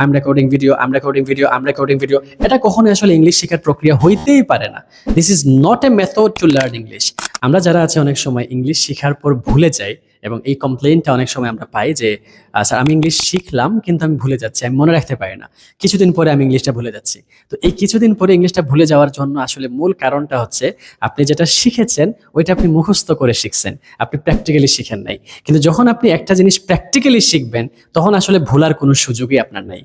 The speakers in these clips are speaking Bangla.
I am recording video I recording video I am recording video এটা কখনো আসলে ইংলিশ শেখার প্রক্রিয়া হইতেই পারে না। This is not a method to learn English আমরা যারা আছে, অনেক সময় ইংলিশ শেখার পর ভুলে যাই। এবং এই কমপ্লেনটা অনেক সময় আমরা পাই যে স্যার, আমি ইংলিশ শিখলাম, কিন্তু আমি ভুলে যাচ্ছি, আমি মনে রাখতে পারি না। কিছুদিন পরে আমি ইংলিশটা ভুলে যাচ্ছি। তো এই কিছুদিন পরে ইংলিশটা ভুলে যাওয়ার জন্য আসলে মূল কারণটা হচ্ছে, আপনি যেটা শিখেছেন, ওইটা আপনি মুখস্থ করে শিখছেন। আপনি প্র্যাকটিক্যালি শিখেন নাই। কিন্তু যখন আপনি একটা জিনিস প্র্যাকটিক্যালি শিখবেন, তখন আসলে ভুলার কোনো সুযোগই আপনার নাই।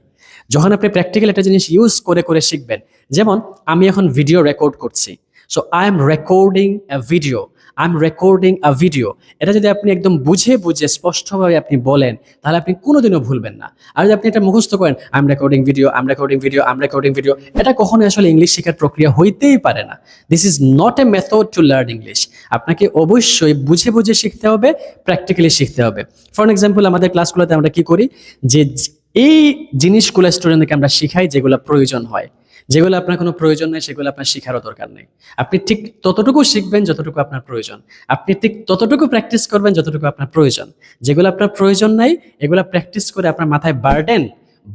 যখন আপনি প্র্যাকটিক্যাল একটা জিনিস ইউজ করে করে শিখবেন, যেমন আমি এখন ভিডিও রেকর্ড করছি। So I am recording a video I am recording a video এটা যদি আপনি একদম বুঝে বুঝে স্পষ্টভাবে আপনি বলেন, তাহলে আপনি কোনোদিনও ভুলবেন না। আর যদি আপনি এটা মুখস্থ করেন I am recording video I am recording video I am recording video এটা কখনোই আসলে ইংলিশ শেখার প্রক্রিয়া হইতেই পারে না। This is not a method to learn English আপনাকে অবশ্যই বুঝে বুঝে শিখতে হবে প্র্যাকটিক্যালি শিখতে হবে। ফর এক্সাম্পল আমাদের ক্লাসগুলোতে আমরা কি করি? যে এই জিনিসগুলো স্টুডেন্টদেরকে আমরা শিখাই যেগুলো প্রয়োজন হয়। যেগুলো আপনার কোনো প্রয়োজন নেই, সেগুলো আপনার শেখারও দরকার নেই। আপনি ঠিক ততটুকু শিখবেন যতটুকু আপনার প্রয়োজন। আপনি ঠিক ততটুকু প্র্যাকটিস করবেন যতটুকু আপনার প্রয়োজন। যেগুলো আপনার প্রয়োজন নাই, এগুলো প্র্যাকটিস করে আপনার মাথায় বার্ডেন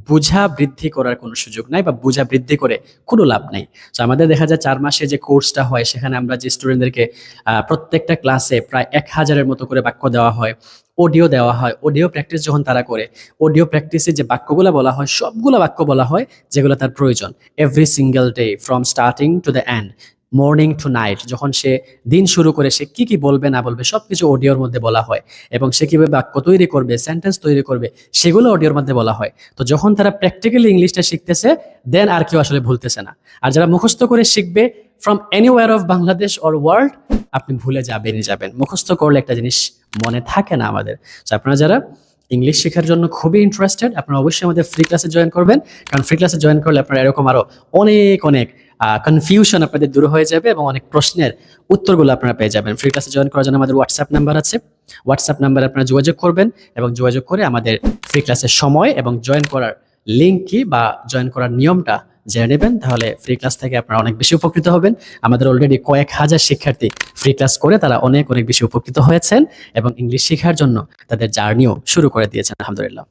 বোঝা বৃদ্ধি করার কোনো সুযোগ নাই বা বোঝা বৃদ্ধি করে কোনো লাভ নেই। তো আমাদের দেখা যায় চার মাসে যে কোর্সটা হয়, সেখানে আমরা যে স্টুডেন্টদেরকে প্রত্যেকটা ক্লাসে প্রায় এক হাজারের মতো করে বাক্য দেওয়া হয়। অডিও দেওয়া হয় অডিও প্র্যাকটিস যখন তারা করে অডিও প্র্যাকটিসে যে বাক্যগুলো বলা হয়, সবগুলো বাক্য বলা হয় যেগুলো তার প্রয়োজন every single day from starting to the end morning to night যখন সে দিন শুরু করে সে কি কি বলবে, না বলবে সব কিছু অডিওর মধ্যে বলা হয়। এবং সে কীভাবে বাক্য তৈরি করবে সেন্টেন্স তৈরি করবে, সেগুলো অডিওর মধ্যে বলা হয়। তো যখন তারা প্র্যাকটিক্যালি ইংলিশটা শিখতেছে দেন আর কেউ আসলে ভুলতেছে না। আর যারা মুখস্থ করে শিখবে from anywhere of Bangladesh or world আপনি ভুলে যাবেনই যাবেন। মুখস্থ করলে একটা জিনিস মনে থাকে না আমাদের। আপনারা যারা ইংলিশ শেখার জন্য খুবই ইন্টারেস্টেড আপনারা অবশ্যই আমাদের ফ্রি ক্লাসে জয়েন করবেন। কারণ ফ্রি ক্লাসে জয়েন করলে আপনারা এরকম আরও অনেক অনেক কনফিউশন আপনাদের দূর হয়ে যাবে এবং অনেক প্রশ্নের উত্তরগুলো আপনারা পেয়ে যাবেন। ফ্রি ক্লাসে জয়েন করার জন্য আমাদের হোয়াটসঅ্যাপ নাম্বার আছে। হোয়াটসঅ্যাপ নাম্বারে আপনারা যোগাযোগ করবেন এবং যোগাযোগ করে আমাদের ফ্রি ক্লাসের সময় এবং জয়েন করার লিঙ্ক কি বা জয়েন করার নিয়মটা জেনে নেবেন। তাহলে ফ্রি ক্লাস থেকে আপনারা অনেক বেশি উপকৃত হবেন। আমাদের অলরেডি কয়েক হাজার শিক্ষার্থী ফ্রি ক্লাস করে তারা অনেক অনেক বেশি উপকৃত হয়েছেন এবং ইংলিশ শেখার জন্য তাদের জার্নিও শুরু করে দিয়েছেন, আলহামদুলিল্লাহ।